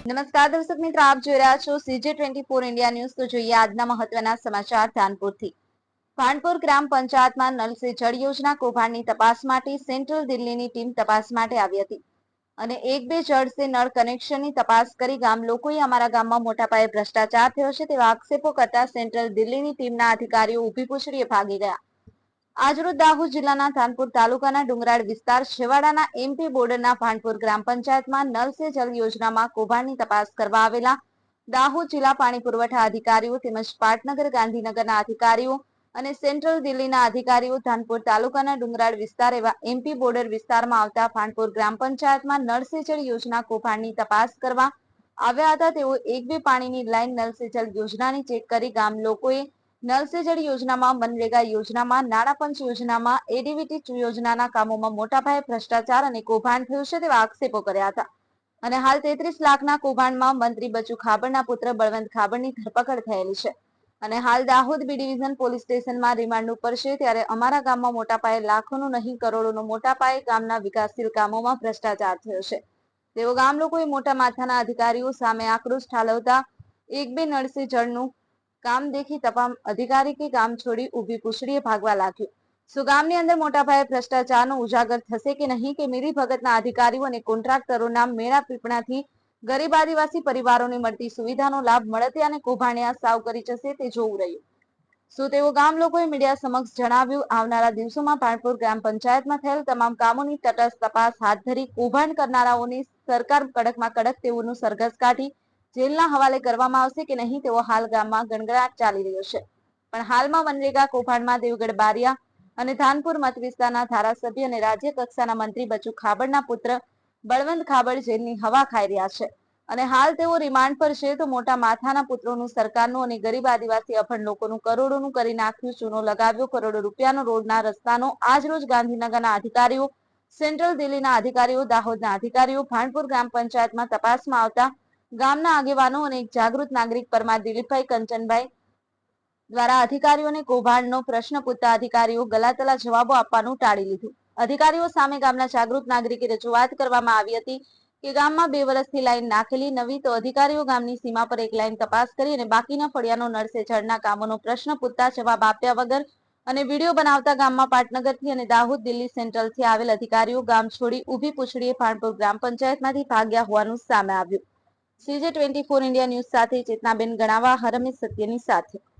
નમસ્કાર દર્શક મિત્રો, આપ જોઈ રહ્યા છો CJ twenty four India news તો જોઈએ આજના મહત્વના સમાચાર ધાનપુરથી ભાણપુર ગ્રામ પંચાયતમાં નલ સે જળ યોજના કૌભાંડની તપાસ માટે સેન્ટ્રલ દિલ્હીની ટીમ તપાસ માટે આવી હતી. અને એક બે જળ સે નળ કનેક્શનની તપાસ કરી ગામ લોકોએ અમારા ગામમાં મોટા પાયે ભ્રષ્ટાચાર થયો છે તેવા આક્ષેપો કરતા સેન્ટ્રલ દિલ્હીની ટીમના અધિકારીઓ ઊભી પૂછડીએ ભાગી ગયા. આજરોજ દાહોદ જિલ્લાના ધાનપુર તાલુકાના ડુંગરાળ વિસ્તાર છેવાડાના એમપી બોર્ડરના ભાનપુર ગ્રામ પંચાયતમાં નલ સે જલ યોજનામાં કૌભાંડની તપાસ કરવા આવેલા દાહોદ જિલ્લા પાણી પુરવઠા અધિકારીઓ તેમજ પાટનગર ગાંધીનગરના અધિકારીઓ અને સેન્ટ્રલ દિલ્હીના અધિકારીઓ ધાનપુર તાલુકાના ડુંગરાળ વિસ્તાર એવા એમપી બોર્ડર વિસ્તારમાં આવતા ભાણપુર ગ્રામ પંચાયતમાં નળ સે યોજના કૌભાંડની તપાસ કરવા આવ્યા હતા. તેઓ એક બે પાણીની લાઈન નલ સે યોજનાની ચેક કરી ગામ લોકોએ નલ સે જળ યોજનામાં મનરેગા યોજનામાં નાણાં પંચ યોજનામાં એડીવીટી યોજનાના કામોમાં મોટા પાયે ભ્રષ્ટાચાર અને કૌભાંડ થયું છે તેવા આક્ષેપો કર્યા હતા. અને હાલ તેત્રીસ લાખના કૌભાંડમાં મંત્રી બચુ ખાબડના પુત્ર બળવંત ખાબડની ધરપકડ થયેલી છે. અને હાલ દાહોદ બી ડિવિઝન પોલીસ સ્ટેશનમાં રિમાન્ડ ઉપર છે ત્યારે અમારા ગામમાં મોટા પાયે લાખોનું નહીં, કરોડોનો મોટા પાયે ગામના વિકાસશીલ કામોમાં ભ્રષ્ટાચાર થયો છે. તેઓ ગામ લોકોએ મોટા માથાના અધિકારીઓ સામે આક્રોશ ઠાલવતા એક બે નળસી જળનું કામ દેખી તપામ અધિકારી કે કામ છોડી ઊભી પૂછડીએ ભાગવા લાગ્યું. સુગામની અંદર મોટા પાયે ભ્રષ્ટાચારનો ઉજાગર થશે કે નહીં કે મિલી ભગતના અધિકારીઓ અને કોન્ટ્રાક્ટરોના મેળા પીપણાથી ગરીબ આદિવાસી પરિવારોને મળતી સુવિધાનો લાભ મળતે અને કૌભાંડિયા સાવ કરી જશે તે જોવું રહ્યું. શું તેઓ ગામ લોકોએ મીડિયા સમક્ષ જણાવ્યું? આવનારા દિવસોમાં પાણપુર ગ્રામ પંચાયતમાં થયેલ તમામ કામોની તટસ્થ તપાસ હાથ ધરી કૌભાંડ કરનારાઓની સરકાર કડકમાં કડક તેઓનું સરઘસ કાઢી જેલના હવાલે કરવામાં આવશે કે નહીં તેવો હાલ ગામમાં ગણગણાટ ચાલી રહ્યો છે. પણ હાલમાં મનરેગા કૌભાંડમાં દેવગઢ બારિયા અને ધાનપુર મત વિસ્તારના ધારાસભ્ય અને રાજ્ય કક્ષાના મંત્રી બચુ ખાબડના પુત્ર બળવંત ખાબડ જેલની હવા ખાઈ રહ્યા છે. અને હાલ તેઓ રિમાન્ડ પર છે તો મોટા માથાના પુત્રોનું સરકારનું અને ગરીબ આદિવાસી અભણ લોકોનું કરોડોનું કરી નાખ્યું, ચૂનો લગાવ્યો, કરોડો રૂપિયાનો રોડના રસ્તાનો આજ રોજ ગાંધીનગરના અધિકારીઓ, સેન્ટ્રલ દિલ્હીના અધિકારીઓ, દાહોદના અધિકારીઓ, ભાણપુર ગ્રામ પંચાયતમાં તપાસમાં આવતા ગામના આગેવાનો અને જાગૃત નાગરિક પરમાર દિલીપભાઈ કંચનભાઈ દ્વારા અધિકારીઓને કૌભાંડનો પ્રશ્ન પૂછતા અધિકારીઓ ગલાતલા જવાબો આપવાનું ટાળી લીધું. અધિકારીઓ સામે ગામના જાગૃત નાગરિકે રજૂઆત કરવામાં આવી હતી કે ગામમાં બે વર્ષથી લાઈન નાખેલી નવી તો અધિકારીઓ ગામની સીમા પર એક લાઈન તપાસ કરી અને બાકીના ફળિયાનો નળસે જળના કામોનો પ્રશ્ન પૂછતા જવાબ આપ્યા વગર અને વીડિયો બનાવતા ગામમાં પાટનગરથી અને દાહોદ દિલ્હી સેન્ટ્રલથી આવેલ અધિકારીઓ ગામ છોડી ઊભી પૂછડીએ ભાણપુર ગ્રામ પંચાયતમાંથી ભાગ્યા હોવાનું સામે આવ્યું. CJ twenty four India news સાથે ચેતનાબેન ગણાવા હરમે સત્યની સાથે.